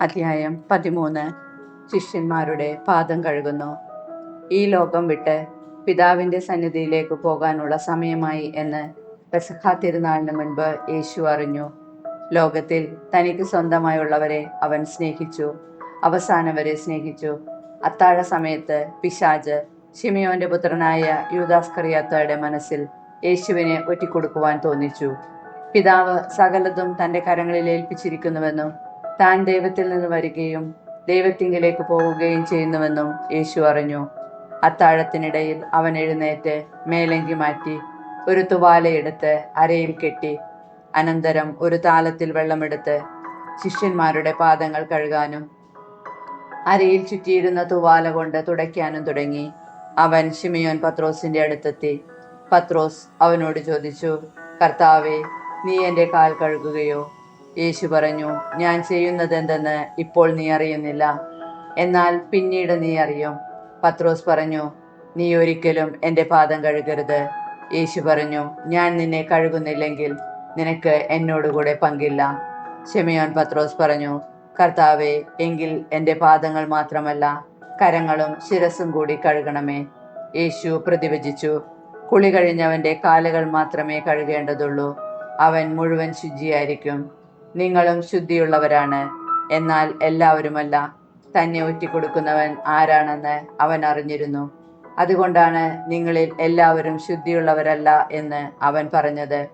അധ്യായം പതിമൂന്ന്. ശിഷ്യന്മാരുടെ പാദം കഴുകുന്നു. ഈ ലോകം വിട്ട് പിതാവിന്റെ സന്നിധിയിലേക്ക് പോകാനുള്ള സമയമായി എന്ന് പെസഹ തിരുനാളിന് മുൻപ് യേശു അറിഞ്ഞു. ലോകത്തിൽ തനിക്ക് സ്വന്തമായുള്ളവരെ അവൻ സ്നേഹിച്ചു. അവസാനം വരെ സ്നേഹിച്ചു. അത്താഴ സമയത്ത് പിശാജ് ഷിമിയോന്റെ പുത്രനായ യൂദാസ്കറിയാത്തയുടെ മനസ്സിൽ യേശുവിനെ ഒറ്റിക്കൊടുക്കുവാൻ തോന്നിച്ചു. പിതാവ് സകലതും തന്റെ കരങ്ങളിൽ ഏൽപ്പിച്ചിരിക്കുന്നുവെന്നും താൻ ദൈവത്തിൽ നിന്ന് വരികയും ദൈവത്തിങ്കിലേക്ക് പോവുകയും ചെയ്യുന്നുവെന്നും യേശു അറിഞ്ഞു. അത്താഴത്തിനിടയിൽ അവൻ എഴുന്നേറ്റ് മേലങ്കി മാറ്റി ഒരു തുവാലയെടുത്ത് അരയിൽ കെട്ടി. അനന്തരം ഒരു താലത്തിൽ വെള്ളമെടുത്ത് ശിഷ്യന്മാരുടെ പാദങ്ങൾ കഴുകാനും അരയിൽ ചുറ്റിയിരുന്ന തുവാല കൊണ്ട് തുടയ്ക്കാനും തുടങ്ങി. അവൻ ഷിമിയോൻ പത്രോസിന്റെ അടുത്തെത്തി. പത്രോസ് അവനോട് ചോദിച്ചു കർത്താവെ നീ എന്റെ കാൽ കഴുകുകയോ? യേശു പറഞ്ഞു ഞാൻ ചെയ്യുന്നത് എന്തെന്ന് ഇപ്പോൾ നീ അറിയുന്നില്ല. എന്നാൽ പിന്നീട് നീ അറിയും. പത്രോസ് പറഞ്ഞു നീ ഒരിക്കലും എന്റെ പാദം കഴുകരുത്. യേശു പറഞ്ഞു ഞാൻ നിന്നെ കഴുകുന്നില്ലെങ്കിൽ നിനക്ക് എന്നോടുകൂടെ പങ്കില്ല. ഷെമിയോൻ പത്രോസ് പറഞ്ഞു കർത്താവെ എങ്കിൽ എന്റെ പാദങ്ങൾ മാത്രമല്ല കരങ്ങളും ശിരസും കൂടി കഴുകണമേ. യേശു പ്രതിവചിച്ചു കുളി കഴിഞ്ഞവന്റെ കാലുകൾ മാത്രമേ കഴുകേണ്ടതുള്ളൂ. അവൻ മുഴുവൻ ശുചിയായിരിക്കും. നിങ്ങളും ശുദ്ധിയുള്ളവരാണ്. എന്നാൽ എല്ലാവരുമല്ല തന്നെ ഒറ്റിക്കൊടുക്കുന്നവൻ ആരാണെന്ന് അവൻ അറിഞ്ഞിരുന്നു. അതുകൊണ്ടാണ് നിങ്ങളിൽ എല്ലാവരും ശുദ്ധിയുള്ളവരല്ല എന്ന് അവൻ പറഞ്ഞത്.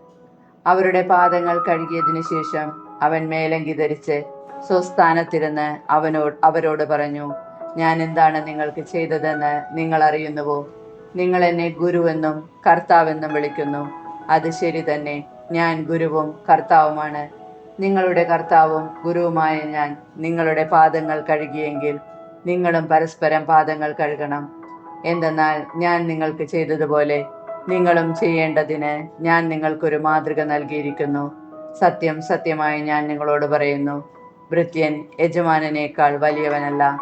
അവരുടെ പാദങ്ങൾ കഴുകിയതിനു ശേഷം അവൻ മേലങ്കി ധരിച്ച് സ്വസ്ഥാനത്തിരുന്ന് അവനോട് അവരോട് പറഞ്ഞു ഞാൻ എന്താണ് നിങ്ങൾക്ക് ചെയ്തതെന്ന് നിങ്ങൾ അറിയുന്നുവോ? നിങ്ങൾ എന്നെ ഗുരുവെന്നും കർത്താവെന്നും വിളിക്കുന്നു. അത് ശരി തന്നെ. ഞാൻ ഗുരുവും കർത്താവുമാണ്. നിങ്ങളുടെ കർത്താവും ഗുരുവുമായ ഞാൻ നിങ്ങളുടെ പാദങ്ങൾ കഴുകിയെങ്കിൽ നിങ്ങളും പരസ്പരം പാദങ്ങൾ കഴുകണം. എന്തെന്നാൽ ഞാൻ നിങ്ങൾക്ക് ചെയ്തതുപോലെ നിങ്ങളും ചെയ്യേണ്ടതിന് ഞാൻ നിങ്ങൾക്കൊരു മാതൃക നൽകിയിരിക്കുന്നു. സത്യം സത്യമായി ഞാൻ നിങ്ങളോട് പറയുന്നു. ഭൃത്യൻ യജമാനനേക്കാൾ വലിയവനല്ല.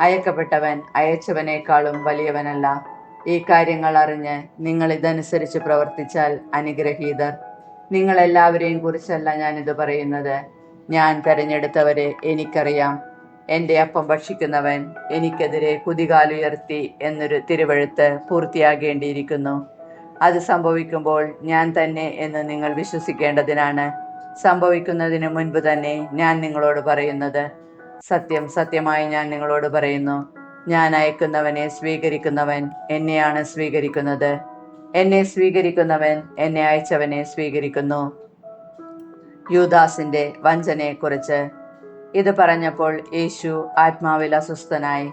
അയക്കപ്പെട്ടവൻ അയച്ചവനേക്കാളും വലിയവനല്ല. ഈ കാര്യങ്ങൾ അറിഞ്ഞ് നിങ്ങൾ ഇതനുസരിച്ച് പ്രവർത്തിച്ചാൽ അനുഗ്രഹീതർ. നിങ്ങൾ എല്ലാവരെയും കുറിച്ചല്ല ഞാനിത് പറയുന്നത്. ഞാൻ തെരഞ്ഞെടുത്തവരെ എനിക്കറിയാം. എന്റെ അപ്പം ഭക്ഷിക്കുന്നവൻ എനിക്കെതിരെ കുതികാലുയർത്തി എന്നൊരു തിരുവഴുത്ത് പൂർത്തിയാകേണ്ടിയിരിക്കുന്നു. അത് സംഭവിക്കുമ്പോൾ ഞാൻ തന്നെ എന്ന് നിങ്ങൾ വിശ്വസിക്കേണ്ടതിനാണ്. സംഭവിക്കുന്നതിന് മുൻപ് തന്നെ ഞാൻ നിങ്ങളോട് പറയുന്നത്. സത്യം സത്യമായി ഞാൻ നിങ്ങളോട് പറയുന്നു. ഞാൻ അയക്കുന്നവനെ സ്വീകരിക്കുന്നവൻ എന്നെയാണ് സ്വീകരിക്കുന്നത്. എന്നെ സ്വീകരിക്കുന്നവൻ എന്നെ അയച്ചവനെ സ്വീകരിക്കുന്നു. യൂദാസിന്റെ വഞ്ചനയെക്കുറിച്ച് ഇത് പറഞ്ഞപ്പോൾ യേശു ആത്മാവിൽ അസ്വസ്ഥനായി.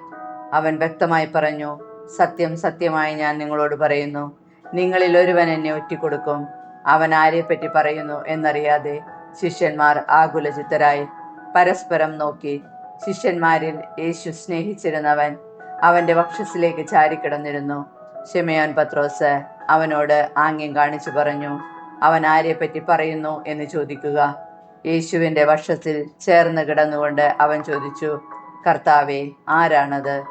അവൻ വ്യക്തമായി പറഞ്ഞു സത്യം സത്യമായി ഞാൻ നിങ്ങളോട് പറയുന്നു. നിങ്ങളിൽ ഒരുവൻ എന്നെ ഒറ്റിക്കൊടുക്കും. അവൻ ആരെപ്പറ്റി പറയുന്നു എന്നറിയാതെ ശിഷ്യന്മാർ ആകുലചിത്തരായി. പരസ്പരം നോക്കി ശിഷ്യന്മാരിൽ യേശു സ്നേഹിച്ചിരുന്നവൻ അവന്റെ വക്ഷസിലേക്ക് ചാരിക്കിടന്നിരുന്നു. ഷിമയോൻ പത്രോസ് അവനോട് ആംഗ്യം കാണിച്ചു പറഞ്ഞു അവൻ ആരെപ്പറ്റി പറയുന്നു? എന്ന് ചോദിക്കുക. യേശുവിന്റെ വക്ഷത്തിൽ ചേർന്ന് കിടന്നുകൊണ്ട് അവൻ ചോദിച്ചു കർത്താവെ ആരാണത്?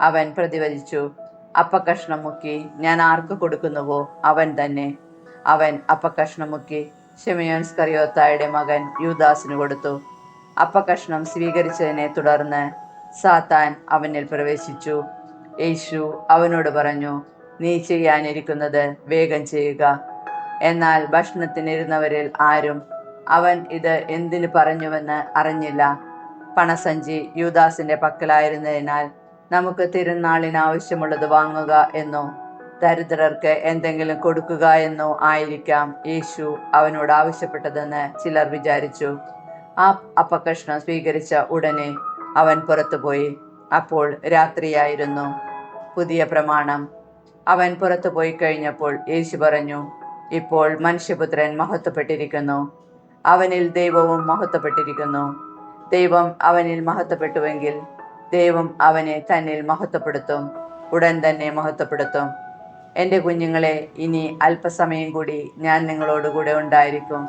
അവൻ പ്രതിവചിച്ചു അപ്പക്കഷ്ണം മുക്കി ഞാൻ ആർക്ക് കൊടുക്കുന്നുവോ അവൻ തന്നെ. അവൻ അപ്പക്കഷ്ണം മുക്കി ഷിമയോൻ സ്കറിയോത്തായുടെ മകൻ യൂദാസിന് കൊടുത്തു. അപ്പക്കഷ്ണം സ്വീകരിച്ചതിനെ തുടർന്ന് സാത്താൻ അവനിൽ പ്രവേശിച്ചു. യേശു അവനോട് പറഞ്ഞു നീ ചെയ്യാനിരിക്കുന്നത് വേഗം ചെയ്യുക. എന്നാൽ ഭക്ഷണത്തിനിരുന്നവരിൽ ആരും അവൻ ഇത് എന്തിനു പറഞ്ഞുവെന്ന് അറിഞ്ഞില്ല. പണസഞ്ചി യൂദാസിന്റെ പക്കലായിരുന്നതിനാൽ നമുക്ക് തിരുനാളിന് ആവശ്യമുള്ളത് വാങ്ങുക എന്നോ ദരിദ്രർക്ക് എന്തെങ്കിലും കൊടുക്കുക എന്നോ ആയിരിക്കാം യേശു അവനോട് ആവശ്യപ്പെട്ടതെന്ന് ചിലർ വിചാരിച്ചു. ആ അപ്പകഷ്ണം സ്വീകരിച്ച ഉടനെ അവൻ പുറത്തുപോയി. അപ്പോൾ രാത്രിയായിരുന്നു. പുതിയ പ്രമാണം. അവൻ പുറത്തു പോയി കഴിഞ്ഞപ്പോൾ യേശു പറഞ്ഞു ഇപ്പോൾ മനുഷ്യപുത്രൻ മഹത്വപ്പെട്ടിരിക്കുന്നു. അവനിൽ ദൈവവും മഹത്വപ്പെട്ടിരിക്കുന്നു. ദൈവം അവനിൽ മഹത്വപ്പെട്ടുവെങ്കിൽ ദൈവം അവനെ തന്നിൽ മഹത്വപ്പെടുത്തും ഉടൻ തന്നെ മഹത്വപ്പെടുത്തും. എന്റെ കുഞ്ഞുങ്ങളെ ഇനി അല്പസമയം കൂടി ഞാൻ നിങ്ങളോടുകൂടെ ഉണ്ടായിരിക്കും.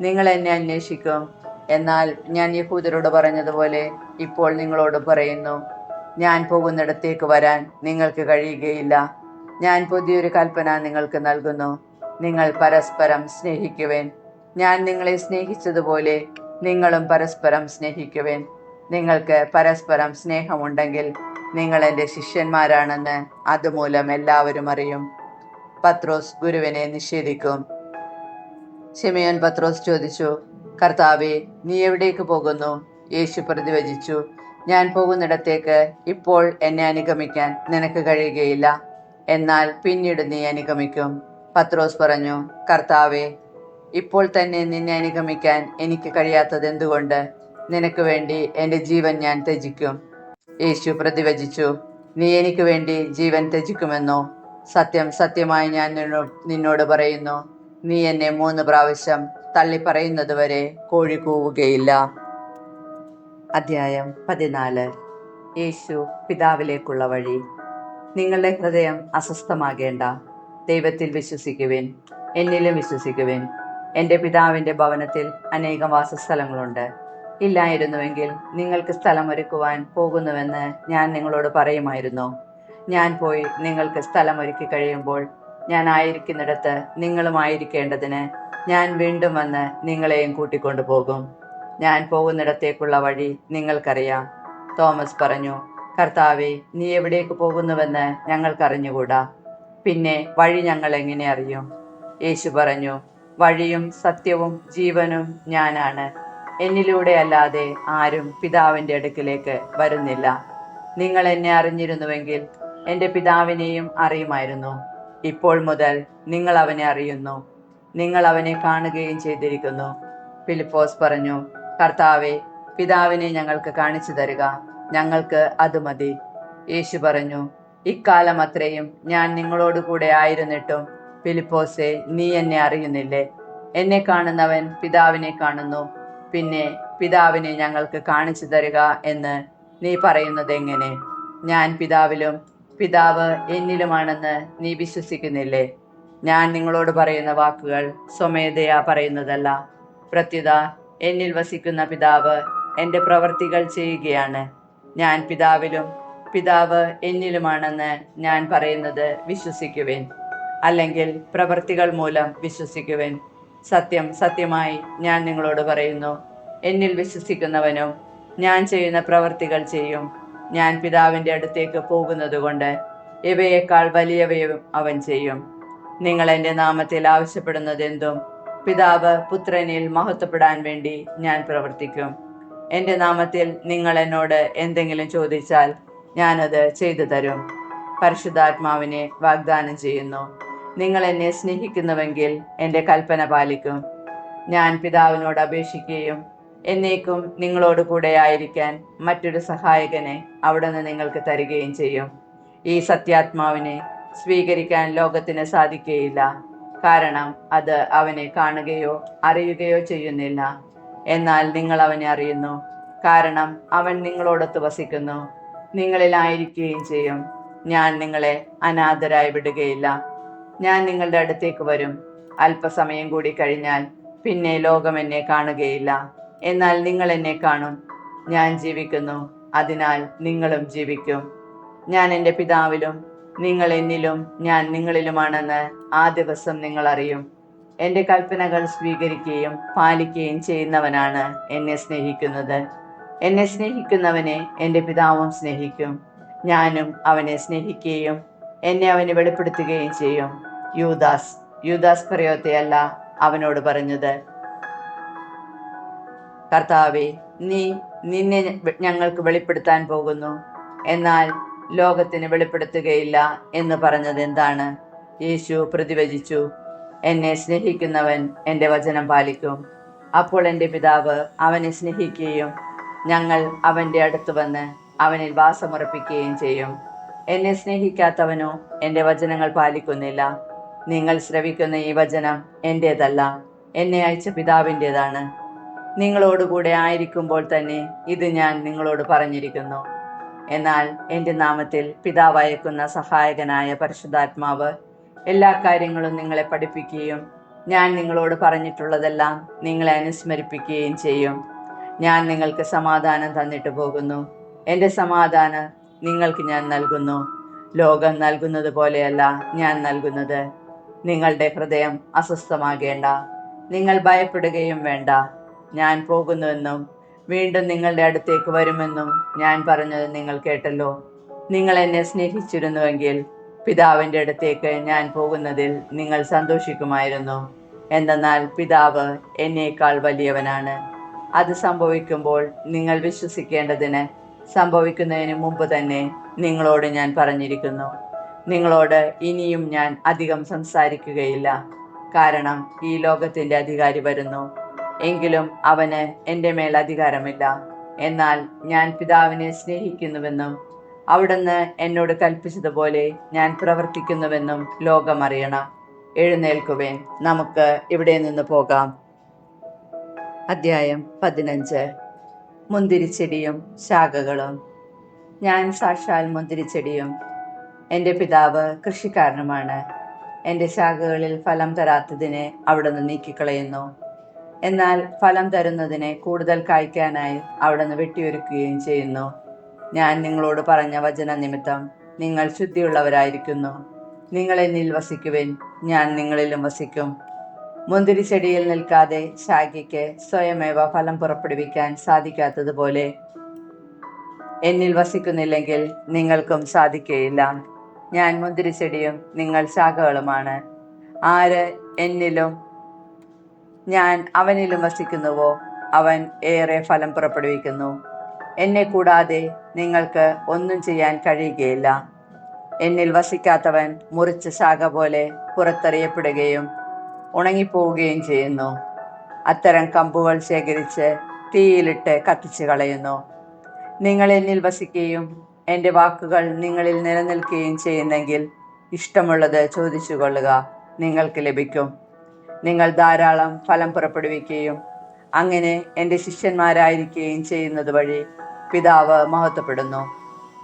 നിങ്ങൾ എന്നെ അന്വേഷിക്കും. എന്നാൽ ഞാൻ യഹൂദരോട് പറഞ്ഞതുപോലെ ഇപ്പോൾ നിങ്ങളോട് പറയുന്നു ഞാൻ പോകുന്നിടത്തേക്ക് വരാൻ നിങ്ങൾക്ക് കഴിയുകയില്ല. ഞാൻ പുതിയൊരു കൽപ്പന നിങ്ങൾക്ക് നൽകുന്നു. നിങ്ങൾ പരസ്പരം സ്നേഹിക്കുവേൻ. ഞാൻ നിങ്ങളെ സ്നേഹിച്ചതുപോലെ നിങ്ങളും പരസ്പരം സ്നേഹിക്കുവേൻ. നിങ്ങൾക്ക് പരസ്പരം സ്നേഹമുണ്ടെങ്കിൽ നിങ്ങൾ എന്റെ ശിഷ്യന്മാരാണെന്ന് അതുമൂലം എല്ലാവരും അറിയും. പത്രോസ് ഗുരുവിനെ നിഷേധിക്കും. ശിമയോൻ പത്രോസ് ചോദിച്ചു കർത്താവെ നീ എവിടേക്ക് പോകുന്നു? യേശു പ്രതിവചിച്ചു ഞാൻ പോകുന്നിടത്തേക്ക് ഇപ്പോൾ എന്നെ അനുഗമിക്കാൻ നിനക്ക് കഴിയുകയില്ല. എന്നാൽ പിന്നീട് നീ അനുഗമിക്കും. പത്രോസ് പറഞ്ഞു കർത്താവെ ഇപ്പോൾ തന്നെ നിന്നെ അനുഗമിക്കാൻ എനിക്ക് കഴിയാത്തത് എന്തുകൊണ്ട് നിനക്ക് വേണ്ടി എന്റെ ജീവൻ ഞാൻ ത്യജിക്കും. യേശു പ്രതിവചിച്ചു നീ എനിക്ക് വേണ്ടി ജീവൻ ത്യജിക്കുമെന്നോ? സത്യം സത്യമായി ഞാൻ നിന്നോ- നിന്നോട് പറയുന്നു. നീ എന്നെ മൂന്ന് പ്രാവശ്യം തള്ളിപ്പറയുന്നത് വരെ കോഴി കൂവുകയില്ല. അധ്യായം പതിനാല്. യേശു പിതാവിലേക്കുള്ള വഴി. നിങ്ങളുടെ ഹൃദയം അസ്വസ്ഥമാകേണ്ട. ദൈവത്തിൽ വിശ്വസിക്കുവിൻ. എന്നിലും വിശ്വസിക്കുവിൻ. എന്റെ പിതാവിന്റെ ഭവനത്തിൽ അനേകം വാസസ്ഥലങ്ങളുണ്ട്. ഇല്ലായിരുന്നുവെങ്കിൽ നിങ്ങൾക്ക് സ്ഥലമൊരുക്കുവാൻ പോകുന്നുവെന്ന് ഞാൻ നിങ്ങളോട് പറയുമായിരുന്നു. ഞാൻ പോയി നിങ്ങൾക്ക് സ്ഥലമൊരുക്കി കഴിയുമ്പോൾ ഞാൻ ആയിരിക്കുന്നിടത്ത് നിങ്ങളുമായിരിക്കേണ്ടതിന് ഞാൻ വീണ്ടും വന്ന് നിങ്ങളെയും കൂട്ടിക്കൊണ്ടു പോകും ഞാൻ പോകുന്നിടത്തേക്കുള്ള വഴി നിങ്ങൾക്കറിയാം. തോമസ് പറഞ്ഞു കർത്താവെ നീ എവിടേക്ക് പോകുന്നുവെന്ന് ഞങ്ങൾക്കറിഞ്ഞുകൂടാ. പിന്നെ വഴി ഞങ്ങൾ എങ്ങനെ അറിയും? യേശു പറഞ്ഞു വഴിയും സത്യവും ജീവനും ഞാനാണ്. എന്നിലൂടെ അല്ലാതെ ആരും പിതാവിന്റെ അടുക്കിലേക്ക് വരുന്നില്ല. നിങ്ങൾ എന്നെ അറിഞ്ഞിരുന്നുവെങ്കിൽ എന്റെ പിതാവിനെയും അറിയുമായിരുന്നു. ഇപ്പോൾ മുതൽ നിങ്ങൾ അവനെ അറിയുന്നു. നിങ്ങൾ അവനെ കാണുകയും ചെയ്തിരിക്കുന്നു. ഫിലിപ്പോസ് പറഞ്ഞു കർത്താവെ പിതാവിനെ ഞങ്ങൾക്ക് കാണിച്ചു തരിക. ഞങ്ങൾക്ക് അത് മതി. യേശു പറഞ്ഞു ഇക്കാലം അത്രയും ഞാൻ നിങ്ങളോട് കൂടെ ആയിരുന്നിട്ടും ഫിലിപ്പോസെ നീ എന്നെ അറിയുന്നില്ലേ? എന്നെ കാണുന്നവൻ പിതാവിനെ കാണുന്നു. പിന്നെ പിതാവിനെ ഞങ്ങൾക്ക് കാണിച്ചു തരിക എന്ന് നീ പറയുന്നത് എങ്ങനെ? ഞാൻ പിതാവിലും പിതാവ് എന്നിലുമാണെന്ന് നീ വിശ്വസിക്കുന്നില്ലേ? ഞാൻ നിങ്ങളോട് പറയുന്ന വാക്കുകൾ സ്വമേധയാ പറയുന്നതല്ല. പ്രത്യുത എന്നിൽ വസിക്കുന്ന പിതാവ് എന്റെ പ്രവർത്തികൾ ചെയ്യുകയാണ്. ഞാൻ പിതാവിലും പിതാവ് എന്നിലുമാണെന്ന് ഞാൻ പറയുന്നത് വിശ്വസിക്കുവിൻ. അല്ലെങ്കിൽ പ്രവർത്തികൾ മൂലം വിശ്വസിക്കുവിൻ. സത്യം സത്യമായി ഞാൻ നിങ്ങളോട് പറയുന്നു. എന്നിൽ വിശ്വസിക്കുന്നവനും ഞാൻ ചെയ്യുന്ന പ്രവർത്തികൾ ചെയ്യും. ഞാൻ പിതാവിന്റെ അടുത്തേക്ക് പോകുന്നതുകൊണ്ട് ഇവയേക്കാൾ വലിയവയും അവൻ ചെയ്യും. നിങ്ങൾ എന്റെ നാമത്തിൽ ആവശ്യപ്പെടുന്നതെന്തും പിതാവ് പുത്രനിൽ മഹത്വപ്പെടാൻ വേണ്ടി ഞാൻ പ്രവർത്തിക്കും. എന്റെ നാമത്തിൽ നിങ്ങൾ എന്നോട് എന്തെങ്കിലും ചോദിച്ചാൽ ഞാനത് ചെയ്തു തരും. പരിശുദ്ധാത്മാവിനെ വാഗ്ദാനം ചെയ്യുന്നു. നിങ്ങൾ എന്നെ സ്നേഹിക്കുന്നുവെങ്കിൽ എന്റെ കൽപ്പന പാലിക്കും. ഞാൻ പിതാവിനോട് അപേക്ഷിക്കുകയും എന്നേക്കും നിങ്ങളോട് കൂടെ ആയിരിക്കാൻ മറ്റൊരു സഹായകനെ അവിടെ നിന്ന് നിങ്ങൾക്ക് തരികയും ചെയ്യും. ഈ സത്യാത്മാവിനെ സ്വീകരിക്കാൻ ലോകത്തിന് സാധിക്കുകയില്ല. കാരണം അത് അവനെ കാണുകയോ അറിയുകയോ ചെയ്യുന്നില്ല. എന്നാൽ നിങ്ങൾ അവനെ അറിയുന്നു. കാരണം അവൻ നിങ്ങളോടൊത്ത് വസിക്കുന്നു. നിങ്ങളിലായിരിക്കുകയും ചെയ്യും. ഞാൻ നിങ്ങളെ അനാഥരായി വിടുകയില്ല. ഞാൻ നിങ്ങളുടെ അടുത്തേക്ക് വരും. അല്പസമയം കൂടി കഴിഞ്ഞാൽ പിന്നെ ലോകം എന്നെ കാണുകയില്ല. എന്നാൽ നിങ്ങൾ എന്നെ കാണും. ഞാൻ ജീവിക്കുന്നു. അതിനാൽ നിങ്ങളും ജീവിക്കും. ഞാൻ എന്റെ പിതാവിലും നിങ്ങൾ എന്നിലും ഞാൻ നിങ്ങളിലുമാണെന്ന് ആ ദിവസം നിങ്ങൾ അറിയും. എന്റെ കൽപ്പനകൾ സ്വീകരിക്കുകയും പാലിക്കുകയും ചെയ്യുന്നവനാണ് എന്നെ സ്നേഹിക്കുന്നത്. എന്നെ സ്നേഹിക്കുന്നവനെ എന്റെ പിതാവും സ്നേഹിക്കും. ഞാനും അവനെ സ്നേഹിക്കുകയും എന്നെ അവന് വെളിപ്പെടുത്തുകയും ചെയ്യും. യൂദാസ് യൂദാസ് കറിയോത്തെയല്ല അവനോട് പറഞ്ഞത്. കർത്താവെ നീ നിന്നെ ഞങ്ങൾക്ക് വെളിപ്പെടുത്താൻ പോകുന്നു. എന്നാൽ ലോകത്തിന് വെളിപ്പെടുത്തുകയില്ല എന്ന് പറഞ്ഞത് എന്താണ്? യേശു പ്രതിവചിച്ചു എന്നെ സ്നേഹിക്കുന്നവൻ എന്റെ വചനം പാലിക്കും. അപ്പോൾ എന്റെ പിതാവ് അവനെ സ്നേഹിക്കുകയും ഞങ്ങൾ അവന്റെ അടുത്ത് വന്ന് അവനിൽ വാസമുറപ്പിക്കുകയും ചെയ്യും. എന്നെ സ്നേഹിക്കാത്തവനോ എന്റെ വചനങ്ങൾ പാലിക്കുന്നില്ല. നിങ്ങൾ ശ്രവിക്കുന്ന ഈ വചനം എന്റേതല്ല എന്നെ അയച്ച പിതാവിന്റേതാണ് നിങ്ങളോടുകൂടെ ആയിരിക്കുമ്പോൾ തന്നെ ഇത് ഞാൻ നിങ്ങളോട് പറഞ്ഞിരിക്കുന്നു. എന്നാൽ എന്റെ നാമത്തിൽ പിതാവ് അയക്കുന്ന സഹായകനായ പരിശുദ്ധാത്മാവ് എല്ലാ കാര്യങ്ങളും നിങ്ങളെ പഠിപ്പിക്കുകയും ഞാൻ നിങ്ങളോട് പറഞ്ഞിട്ടുള്ളതെല്ലാം നിങ്ങളെ അനുസ്മരിപ്പിക്കുകയും ചെയ്യും. ഞാൻ നിങ്ങൾക്ക് സമാധാനം തന്നിട്ട് പോകുന്നു. എന്റെ സമാധാനം നിങ്ങൾക്ക് ഞാൻ നൽകുന്നു. ലോകം നൽകുന്നത് പോലെയല്ല ഞാൻ നൽകുന്നത്. നിങ്ങളുടെ ഹൃദയം അസ്വസ്ഥമാകേണ്ട. നിങ്ങൾ ഭയപ്പെടുകയും വേണ്ട. ഞാൻ പോകുന്നുവെന്നും വീണ്ടും നിങ്ങളുടെ അടുത്തേക്ക് വരുമെന്നും ഞാൻ പറഞ്ഞത് നിങ്ങൾ കേട്ടല്ലോ. നിങ്ങൾ എന്നെ സ്നേഹിച്ചിരുന്നുവെങ്കിൽ പിതാവിന്റെ അടുത്തേക്ക് ഞാൻ പോകുന്നതിൽ നിങ്ങൾ സന്തോഷിക്കുമായിരുന്നു. എന്തെന്നാൽ പിതാവ് എന്നേക്കാൾ വലിയവനാണ്. അത് സംഭവിക്കുമ്പോൾ നിങ്ങൾ വിശ്വസിക്കേണ്ടതിന് സംഭവിക്കുന്നതിന് മുമ്പ് തന്നെ നിങ്ങളോട് ഞാൻ പറഞ്ഞിരിക്കുന്നു. നിങ്ങളോട് ഇനിയും ഞാൻ അധികം സംസാരിക്കുകയില്ല. കാരണം ഈ ലോകത്തിന്റെ അധികാരി വരുന്നു. എങ്കിലും അവന് എന്റെ മേൽ അധികാരമില്ല. എന്നാൽ ഞാൻ പിതാവിനെ സ്നേഹിക്കുന്നുവെന്നും അവിടുന്ന് എന്നോട് കൽപ്പിച്ചതുപോലെ ഞാൻ പ്രവർത്തിക്കുന്നുവെന്നും ലോകം അറിയണം. എഴുന്നേൽക്കുവേൻ നമുക്ക് ഇവിടെ നിന്ന് പോകാം. അധ്യായം പതിനഞ്ച്. മുന്തിരിച്ചെടിയും ശാഖകളും. ഞാൻ സാക്ഷാൽ മുന്തിരിച്ചെടിയും എന്റെ പിതാവ് കൃഷിക്കാരനുമാണ്. എന്റെ ശാഖകളിൽ ഫലം തരാത്തതിനെ അവിടുന്ന് നീക്കിക്കളയുന്നു. എന്നാൽ ഫലം തരുന്നതിനെ കൂടുതൽ കായ്ക്കാനായി അവിടുന്ന് വെട്ടിയൊരുക്കുകയും ചെയ്യുന്നു. ഞാൻ നിങ്ങളോട് പറഞ്ഞ വചന നിമിത്തം നിങ്ങൾ ശുദ്ധിയുള്ളവരായിരിക്കുന്നു. നിങ്ങളെന്നിൽ വസിക്കുവിൻ ഞാൻ നിങ്ങളിലും വസിക്കും. മുന്തിരി ചെടിയിൽ നിൽക്കാതെ ശാഖയ്ക്ക് സ്വയമേവ ഫലം പുറപ്പെടുവിക്കാൻ സാധിക്കാത്തതുപോലെ എന്നിൽ വസിക്കുന്നില്ലെങ്കിൽ നിങ്ങൾക്കും സാധിക്കുകയില്ല. ഞാൻ മുന്തിരി ചെടിയും നിങ്ങൾ ശാഖകളുമാണ്. ആര് എന്നിലും ഞാൻ അവനിലും വസിക്കുന്നുവോ? അവൻ ഏറെ ഫലം പുറപ്പെടുവിക്കുന്നു. എന്നെ കൂടാതെ നിങ്ങൾക്ക് ഒന്നും ചെയ്യാൻ കഴിയുകയില്ല. എന്നിൽ വസിക്കാത്തവൻ മുറിച്ച ശാഖ പോലെ പുറത്തെറിയപ്പെടുകയും ഉണങ്ങിപ്പോവുകയും ചെയ്യുന്നു. അത്തരം കമ്പുകൾ ശേഖരിച്ച് തീയിലിട്ട് കത്തിച്ചു കളയുന്നു. നിങ്ങൾ എന്നിൽ വസിക്കുകയും എന്റെ വാക്കുകൾ നിങ്ങളിൽ നിലനിൽക്കുകയും ചെയ്യുന്നെങ്കിൽ ഇഷ്ടമുള്ളത് ചോദിച്ചു കൊള്ളുക നിങ്ങൾക്ക് ലഭിക്കും. നിങ്ങൾ ധാരാളം ഫലം പുറപ്പെടുവിക്കുകയും അങ്ങനെ എന്റെ ശിഷ്യന്മാരായിരിക്കുകയും ചെയ്യുന്നത് വഴി പിതാവ് മഹത്വപ്പെടുന്നു.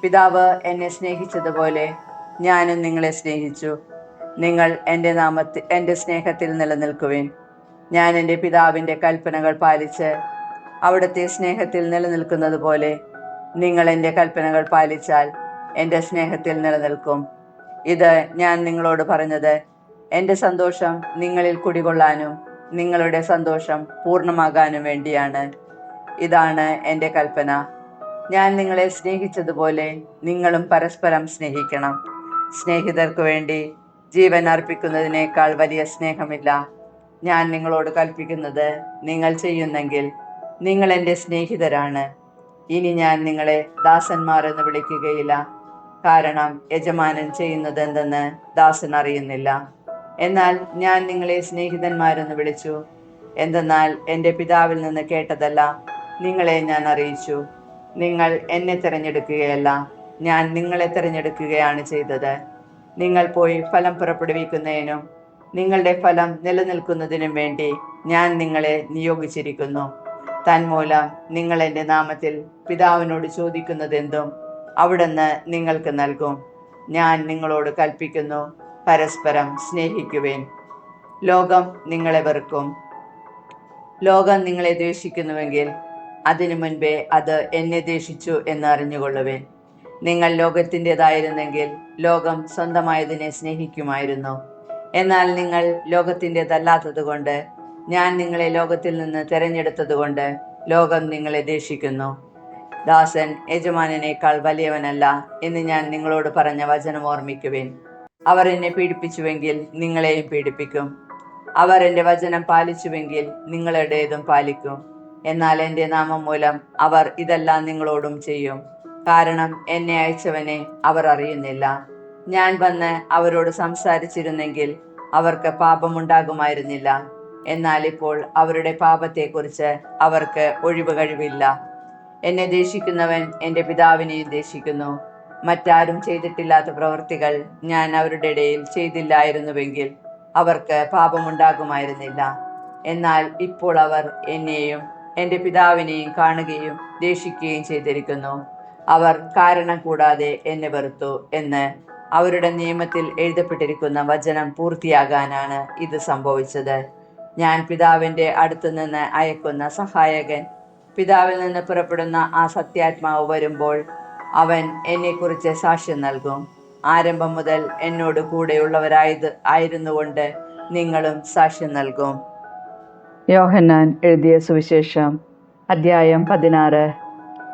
പിതാവ് എന്നെ സ്നേഹിച്ചതുപോലെ ഞാനും നിങ്ങളെ സ്നേഹിച്ചു. നിങ്ങൾ എന്റെ നാമത്തിൽ എന്റെ സ്നേഹത്തിൽ നിലനിൽക്കുവിൻ. ഞാൻ എന്റെ പിതാവിന്റെ കൽപ്പനകൾ പാലിച്ച് അവിടുത്തെ സ്നേഹത്തിൽ നിലനിൽക്കുന്നത് പോലെ നിങ്ങൾ എന്റെ കൽപ്പനകൾ പാലിച്ചാൽ എന്റെ സ്നേഹത്തിൽ നിലനിൽക്കും. ഇത് ഞാൻ നിങ്ങളോട് പറഞ്ഞത് എന്റെ സന്തോഷം നിങ്ങളിൽ കുടികൊള്ളാനും നിങ്ങളുടെ സന്തോഷം പൂർണമാകാനും വേണ്ടിയാണ്. ഇതാണ് എന്റെ കൽപ്പന. ഞാൻ നിങ്ങളെ സ്നേഹിച്ചതുപോലെ നിങ്ങളും പരസ്പരം സ്നേഹിക്കണം. സ്നേഹിതർക്ക് വേണ്ടി ജീവൻ അർപ്പിക്കുന്നതിനേക്കാൾ വലിയ സ്നേഹമില്ല. ഞാൻ നിങ്ങളോട് കൽപ്പിക്കുന്നത് നിങ്ങൾ ചെയ്യുന്നെങ്കിൽ നിങ്ങൾ എന്റെ സ്നേഹിതരാണ്. ഇനി ഞാൻ നിങ്ങളെ ദാസന്മാർ എന്ന് വിളിക്കുകയില്ല. കാരണം യജമാനൻ ചെയ്യുന്നത് എന്തെന്ന് ദാസൻ അറിയുന്നില്ല. എന്നാൽ ഞാൻ നിങ്ങളെ സ്നേഹിതന്മാരെന്ന് വിളിച്ചു. എന്തെന്നാൽ എന്റെ പിതാവിൽ നിന്ന് കേട്ടതല്ല നിങ്ങളെ ഞാൻ അറിയിച്ചു. നിങ്ങൾ എന്നെ തിരഞ്ഞെടുക്കുകയല്ല ഞാൻ നിങ്ങളെ തിരഞ്ഞെടുക്കുകയാണ് ചെയ്തത്. നിങ്ങൾ പോയി ഫലം പുറപ്പെടുവിക്കുന്നതിനും നിങ്ങളുടെ ഫലം നിലനിൽക്കുന്നതിനും വേണ്ടി ഞാൻ നിങ്ങളെ നിയോഗിച്ചിരിക്കുന്നു. തന്മൂലം നിങ്ങൾ എന്റെ നാമത്തിൽ പിതാവിനോട് ചോദിക്കുന്നതെന്തും അവിടുന്ന് നിങ്ങൾക്ക് നൽകും. ഞാൻ നിങ്ങളോട് കൽപ്പിക്കുന്നു പരസ്പരം സ്നേഹിക്കുവേൻ. ലോകം നിങ്ങളെ വെറുക്കും ലോകം നിങ്ങളെ ദ്വേഷിക്കുന്നുവെങ്കിൽ അതിനു മുൻപേ അത് എന്നെ ദ്വേഷിച്ചു എന്ന് അറിഞ്ഞുകൊള്ളുവേൻ. നിങ്ങൾ ലോകത്തിന്റെതായിരുന്നെങ്കിൽ ലോകം സ്വന്തമായതിനെ സ്നേഹിക്കുമായിരുന്നു. എന്നാൽ നിങ്ങൾ ലോകത്തിന്റെതല്ലാത്തതുകൊണ്ട് ഞാൻ നിങ്ങളെ ലോകത്തിൽ നിന്ന് തിരഞ്ഞെടുത്തതുകൊണ്ട് ലോകം നിങ്ങളെ ദേഷിക്കുന്നു ദാസൻ യജമാനേക്കാൾ വലിയവനല്ല എന്ന് ഞാൻ നിങ്ങളോട് പറഞ്ഞ വചനം ഓർമ്മിക്കുവേൻ. അവർ എന്നെ പീഡിപ്പിച്ചുവെങ്കിൽ നിങ്ങളെയും പീഡിപ്പിക്കും. അവർ എന്റെ വചനം പാലിച്ചുവെങ്കിൽ നിങ്ങളുടേതും പാലിക്കും. എന്നാൽ എന്റെ നാമം മൂലം അവർ ഇതെല്ലാം നിങ്ങളോടും ചെയ്യും. കാരണം എന്നെ അയച്ചവനെ അവർ അറിയുന്നില്ല. ഞാൻ വന്ന് അവരോട് സംസാരിച്ചിരുന്നെങ്കിൽ അവർക്ക് പാപമുണ്ടാകുമായിരുന്നില്ല. എന്നാൽ ഇപ്പോൾ അവരുടെ പാപത്തെക്കുറിച്ച് അവർക്ക് ഒഴിവ് കഴിവില്ല. എന്നെ ദേഷിക്കുന്നവൻ എന്റെ പിതാവിനെയും ദേഷിക്കുന്നു. മറ്റാരും ചെയ്തിട്ടില്ലാത്ത പ്രവൃത്തികൾ ഞാൻ അവരുടെ ഇടയിൽ ചെയ്തില്ലായിരുന്നുവെങ്കിൽ അവർക്ക് പാപമുണ്ടാകുമായിരുന്നില്ല. എന്നാൽ ഇപ്പോൾ അവർ എന്നെയും എന്റെ പിതാവിനെയും കാണുകയും ദേഷിക്കുകയും ചെയ്തിരിക്കുന്നു. അവർ കാരണം കൂടാതെ എന്നെ വെറുത്തു എന്ന് അവരുടെ നിയമത്തിൽ എഴുതപ്പെട്ടിരിക്കുന്ന വചനം പൂർത്തിയാകാനാണ് ഇത് സംഭവിച്ചത്. ഞാൻ പിതാവിന്റെ അടുത്തു നിന്ന് അയക്കുന്ന സഹായകൻ പിതാവിൽ നിന്ന് പുറപ്പെടുന്ന ആ സത്യാത്മാവ് വരുമ്പോൾ അവൻ എന്നെക്കുറിച്ച് സാക്ഷ്യം നൽകും. ആരംഭം മുതൽ എന്നോട് കൂടെയുള്ളവരായത് ആയിരുന്നുകൊണ്ട് നിങ്ങളും സാക്ഷ്യം നൽകും. യോഹന്നാൻ എഴുതിയ സുവിശേഷം അദ്ധ്യായം പതിനാറ്.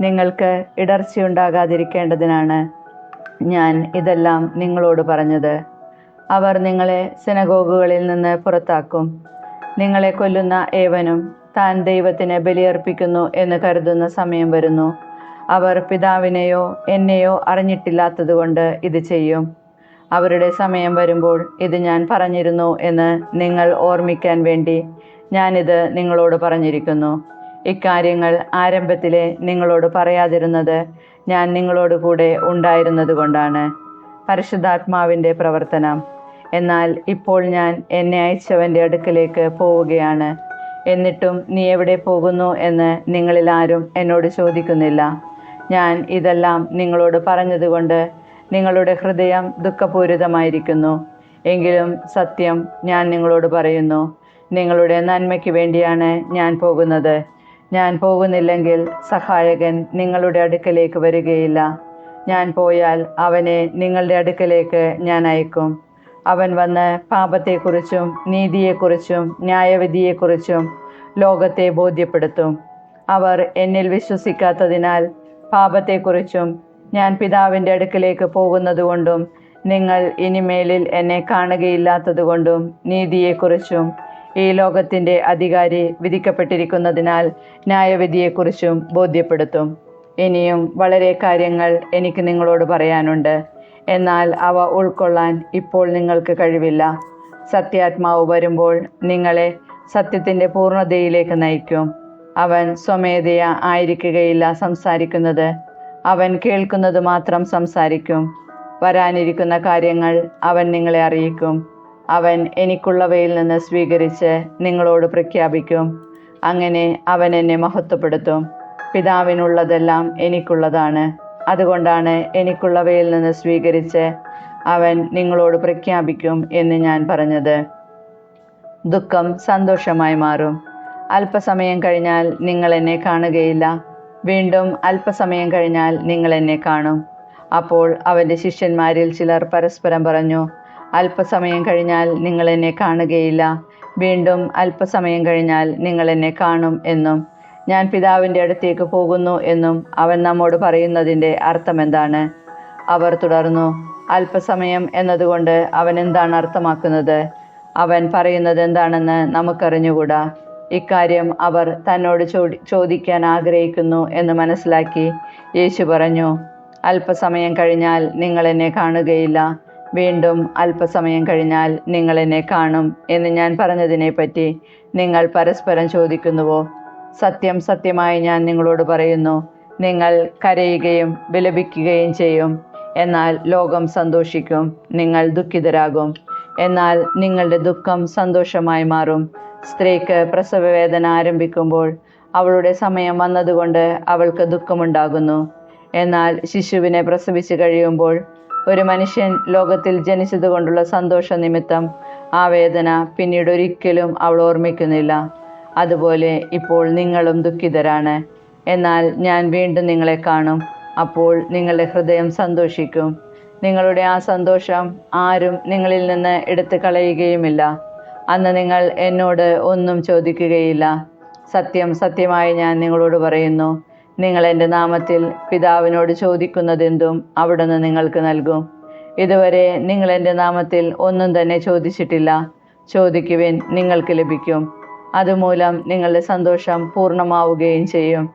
നിങ്ങൾക്ക് ഇടർച്ചയുണ്ടാകാതിരിക്കേണ്ടതിനാണ് ഞാൻ ഇതെല്ലാം നിങ്ങളോട് പറഞ്ഞത്. അവർ നിങ്ങളെ സിനഗോഗുകളിൽ നിന്ന് പുറത്താക്കും. നിങ്ങളെ കൊല്ലുന്ന ഏവനും താൻ ദൈവത്തിന് ബലിയർപ്പിക്കുന്നു എന്ന് കരുതുന്ന സമയം വരുന്നു. അവർ പിതാവിനെയോ എന്നെയോ അറിഞ്ഞിട്ടില്ലാത്തതുകൊണ്ട് ഇത് ചെയ്യും. അവരുടെ സമയം വരുമ്പോൾ ഇത് ഞാൻ പറഞ്ഞിരുന്നു എന്ന് നിങ്ങൾ ഓർമ്മിക്കാൻ വേണ്ടി ഞാനിത് നിങ്ങളോട് പറഞ്ഞിരിക്കുന്നു. ഇക്കാര്യങ്ങൾ ആരംഭത്തിലെ നിങ്ങളോട് പറയാതിരുന്നത് ഞാൻ നിങ്ങളോട് കൂടെ ഉണ്ടായിരുന്നത് കൊണ്ടാണ്. പരിശുദ്ധാത്മാവിന്റെ പ്രവർത്തനം. എന്നാൽ ഇപ്പോൾ ഞാൻ എന്നെ അയച്ചവന്റെ അടുക്കലേക്ക് പോവുകയാണ്. എന്നിട്ടും നീ എവിടെ പോകുന്നു എന്ന് നിങ്ങളിൽ ആരും എന്നോട് ചോദിക്കുന്നില്ല. ഞാൻ ഇതെല്ലാം നിങ്ങളോട് പറഞ്ഞതുകൊണ്ട് നിങ്ങളുടെ ഹൃദയം ദുഃഖപൂരിതമായിരിക്കുന്നു. എങ്കിലും സത്യം ഞാൻ നിങ്ങളോട് പറയുന്നു. നിങ്ങളുടെ നന്മയ്ക്ക് വേണ്ടിയാണ് ഞാൻ പോകുന്നത്. ഞാൻ പോകുന്നില്ലെങ്കിൽ സഹായകൻ നിങ്ങളുടെ അടുക്കലേക്ക് വരികയില്ല. ഞാൻ പോയാൽ അവനെ നിങ്ങളുടെ അടുക്കലേക്ക് ഞാൻ അയക്കും. അവൻ വന്ന് പാപത്തെക്കുറിച്ചും നീതിയെക്കുറിച്ചും ന്യായവിധിയെക്കുറിച്ചും ലോകത്തെ ബോധ്യപ്പെടുത്തും. അവർ എന്നിൽ വിശ്വസിക്കാത്തതിനാൽ പാപത്തെക്കുറിച്ചും ഞാൻ പിതാവിന്റെ അടുക്കിലേക്ക് പോകുന്നതുകൊണ്ടും നിങ്ങൾ ഇനിമേലിൽ എന്നെ കാണുകയില്ലാത്തതുകൊണ്ടും നീതിയെക്കുറിച്ചും ഈ ലോകത്തിന്റെ അധികാരി വിധിക്കപ്പെട്ടിരിക്കുന്നതിനാൽ ന്യായവിധിയെക്കുറിച്ചും ബോധ്യപ്പെടുത്തും. ഇനിയും വളരെ കാര്യങ്ങൾ എനിക്ക് നിങ്ങളോട് പറയാനുണ്ട്. എന്നാൽ അവ ഉൾക്കൊള്ളാൻ ഇപ്പോൾ നിങ്ങൾക്ക് കഴിവില്ല. സത്യാത്മാവ് വരുമ്പോൾ നിങ്ങളെ സത്യത്തിന്റെ പൂർണതയിലേക്ക് നയിക്കും. അവൻ സ്വമേധയ ആയിരിക്കുകയില്ല സംസാരിക്കുന്നത്. അവൻ കേൾക്കുന്നത് മാത്രം സംസാരിക്കും. വരാനിരിക്കുന്ന കാര്യങ്ങൾ അവൻ നിങ്ങളെ അറിയിക്കും. അവൻ എനിക്കുള്ളവയിൽ നിന്ന് സ്വീകരിച്ച് നിങ്ങളോട് പ്രഖ്യാപിക്കും. അങ്ങനെ അവൻ എന്നെ മഹത്വപ്പെടുത്തും. പിതാവിനുള്ളതെല്ലാം എനിക്കുള്ളതാണ്. അതുകൊണ്ടാണ് എനിക്കുള്ളവയിൽ നിന്ന് സ്വീകരിച്ച് അവൻ നിങ്ങളോട് പ്രഖ്യാപിക്കും എന്ന് ഞാൻ പറഞ്ഞത്. ദുഃഖം സന്തോഷമായി മാറും. അല്പസമയം കഴിഞ്ഞാൽ നിങ്ങൾ എന്നെ കാണുകയില്ല. വീണ്ടും അല്പസമയം കഴിഞ്ഞാൽ നിങ്ങൾ എന്നെ കാണും. അപ്പോൾ അവന്റെ ശിഷ്യന്മാരിൽ ചിലർ പരസ്പരം പറഞ്ഞു അല്പസമയം കഴിഞ്ഞാൽ നിങ്ങൾ എന്നെ കാണുകയില്ല. വീണ്ടും അല്പസമയം കഴിഞ്ഞാൽ നിങ്ങൾ എന്നെ കാണും എന്നും ഞാൻ പിതാവിന്റെ അടുത്തേക്ക് പോകുന്നു എന്നും അവൻ നമ്മോട് പറയുന്നതിന്റെ അർത്ഥമെന്താണ്? അവർ തുടർന്നു അല്പസമയം എന്നതുകൊണ്ട് അവൻ എന്താണ് അർത്ഥമാക്കുന്നത്? അവൻ പറയുന്നത് എന്താണെന്ന് നമുക്കറിഞ്ഞുകൂടാ. ഇക്കാര്യം അവർ തന്നോട് ചോദി ചോദിക്കാൻ ആഗ്രഹിക്കുന്നു എന്ന് മനസ്സിലാക്കി യേശു പറഞ്ഞു അല്പസമയം കഴിഞ്ഞാൽ നിങ്ങൾ എന്നെ കാണുകയില്ല. വീണ്ടും അല്പസമയം കഴിഞ്ഞാൽ നിങ്ങൾ എന്നെ കാണും എന്ന് ഞാൻ പറഞ്ഞതിനെ പറ്റി നിങ്ങൾ പരസ്പരം ചോദിക്കുന്നുവോ? സത്യം സത്യമായി ഞാൻ നിങ്ങളോട് പറയുന്നു നിങ്ങൾ കരയുകയും വിലപിക്കുകയും ചെയ്യും. എന്നാൽ ലോകം സന്തോഷിക്കും നിങ്ങൾ ദുഃഖിതരാകും. എന്നാൽ നിങ്ങളുടെ ദുഃഖം സന്തോഷമായി മാറും. സ്ത്രീക്ക് പ്രസവവേദന ആരംഭിക്കുമ്പോൾ അവളുടെ സമയം വന്നതുകൊണ്ട് അവൾക്ക് ദുഃഖമുണ്ടാകുന്നു. എന്നാൽ ശിശുവിനെ പ്രസവിച്ചു കഴിയുമ്പോൾ ഒരു മനുഷ്യൻ ലോകത്തിൽ ജനിച്ചതുകൊണ്ടുള്ള സന്തോഷ നിമിത്തം ആ വേദന പിന്നീട് ഒരിക്കലും അവൾ ഓർമ്മിക്കുന്നില്ല. അതുപോലെ ഇപ്പോൾ നിങ്ങളും ദുഃഖിതരാണ്. എന്നാൽ ഞാൻ വീണ്ടും നിങ്ങളെ കാണും. അപ്പോൾ നിങ്ങളുടെ ഹൃദയം സന്തോഷിക്കും. നിങ്ങളുടെ ആ സന്തോഷം ആരും നിങ്ങളിൽ നിന്ന് എടുത്തു കളയുകയുമില്ല അന്ന് നിങ്ങൾ എന്നോട് ഒന്നും ചോദിക്കുകയില്ല. സത്യം സത്യമായി ഞാൻ നിങ്ങളോട് പറയുന്നു. നിങ്ങൾ എന്റെ നാമത്തിൽ പിതാവിനോട് ചോദിക്കുന്നതെന്തും അവിടുന്ന് നിങ്ങൾക്ക് നൽകും. ഇതുവരെ നിങ്ങൾ എന്റെ നാമത്തിൽ ഒന്നും തന്നെ ചോദിച്ചിട്ടില്ല. ചോദിക്കുവിൻ നിങ്ങൾക്ക് ലഭിക്കും. അതുമൂലം നിങ്ങളുടെ സന്തോഷം പൂർണമാവുകയും ചെയ്യും.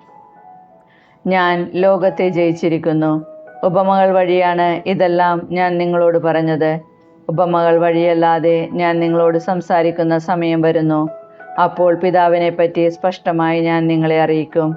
ഞാൻ ലോകത്തെ ജയിച്ചിരിക്കുന്നു. ഉപമകൾ വഴിയാണ് ഇതെല്ലാം ഞാൻ നിങ്ങളോട് പറഞ്ഞത്. ഉപമകൾ വഴിയല്ലാതെ ഞാൻ നിങ്ങളോട് സംസാരിക്കുന്ന സമയം വരുന്നു. അപ്പോൾ പിതാവിനെ പറ്റി സ്പഷ്ടമായി ഞാൻ നിങ്ങളെ അറിയിക്കും.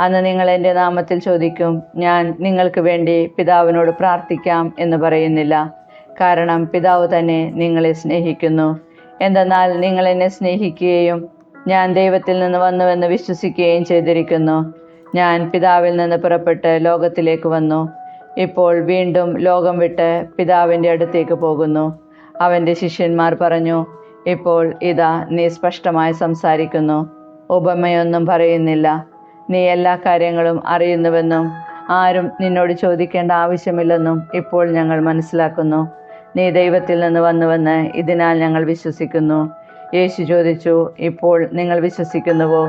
അന്ന് നിങ്ങൾ എന്റെ നാമത്തിൽ ചോദിക്കും ഞാൻ നിങ്ങൾക്ക് വേണ്ടി പിതാവിനോട് പ്രാർത്ഥിക്കാം എന്ന് പറയുന്നില്ല. കാരണം പിതാവ് തന്നെ നിങ്ങളെ സ്നേഹിക്കുന്നു. എന്തെന്നാൽ നിങ്ങൾ എന്നെ സ്നേഹിക്കുകയും ഞാൻ ദൈവത്തിൽ നിന്ന് വന്നുവെന്ന് വിശ്വസിക്കുകയും ചെയ്തിരിക്കുന്നു. ഞാൻ പിതാവിൽ നിന്ന് പുറപ്പെട്ട് ലോകത്തിലേക്ക് വന്നു. ഇപ്പോൾ വീണ്ടും ലോകം വിട്ട് പിതാവിന്റെ അടുത്തേക്ക് പോകുന്നു. അവന്റെ ശിഷ്യന്മാർ പറഞ്ഞു ഇപ്പോൾ ഇതാ നീ സ്പഷ്ടമായി സംസാരിക്കുന്നു. ഉപമയൊന്നും പറയുന്നില്ല. നീ എല്ലാ കാര്യങ്ങളും അറിയുന്നുവെന്നും ആരും നിന്നോട് ചോദിക്കേണ്ട ആവശ്യമില്ലെന്നും ഇപ്പോൾ ഞങ്ങൾ മനസ്സിലാക്കുന്നു. നീ ദൈവത്തിൽ നിന്ന് വന്നുവെന്ന് ഇതിനാൽ ഞങ്ങൾ വിശ്വസിക്കുന്നു. യേശു ചോദിച്ചു ഇപ്പോൾ നിങ്ങൾ വിശ്വസിക്കുന്നുവോ?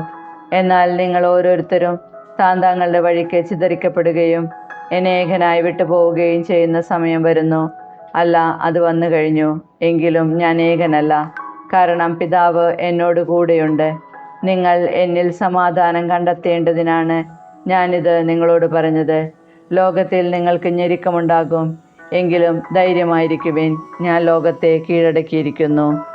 എന്നാൽ നിങ്ങൾ ഓരോരുത്തരും താൻ താങ്കളുടെ വഴിക്ക് ചിതറിക്കപ്പെടുകയും എന്നെ ഏകനായി വിട്ടുപോവുകയും ചെയ്യുന്ന സമയം വരുന്നു. അല്ല അത് വന്നു കഴിഞ്ഞു. എങ്കിലും ഞാൻ ഏകനല്ല. കാരണം പിതാവ് എന്നോട് കൂടെയുണ്ട്. നിങ്ങൾ എന്നിൽ സമാധാനം കണ്ടെത്തേണ്ടതിനാണ് ഞാനിത് നിങ്ങളോട് പറഞ്ഞത്. ലോകത്തിൽ നിങ്ങൾക്ക് ഞെരുക്കമുണ്ടാകും. എങ്കിലും ധൈര്യമായിരിക്കുവിൻ. ഞാൻ ലോകത്തെ കീഴടക്കിയിരിക്കുന്നു.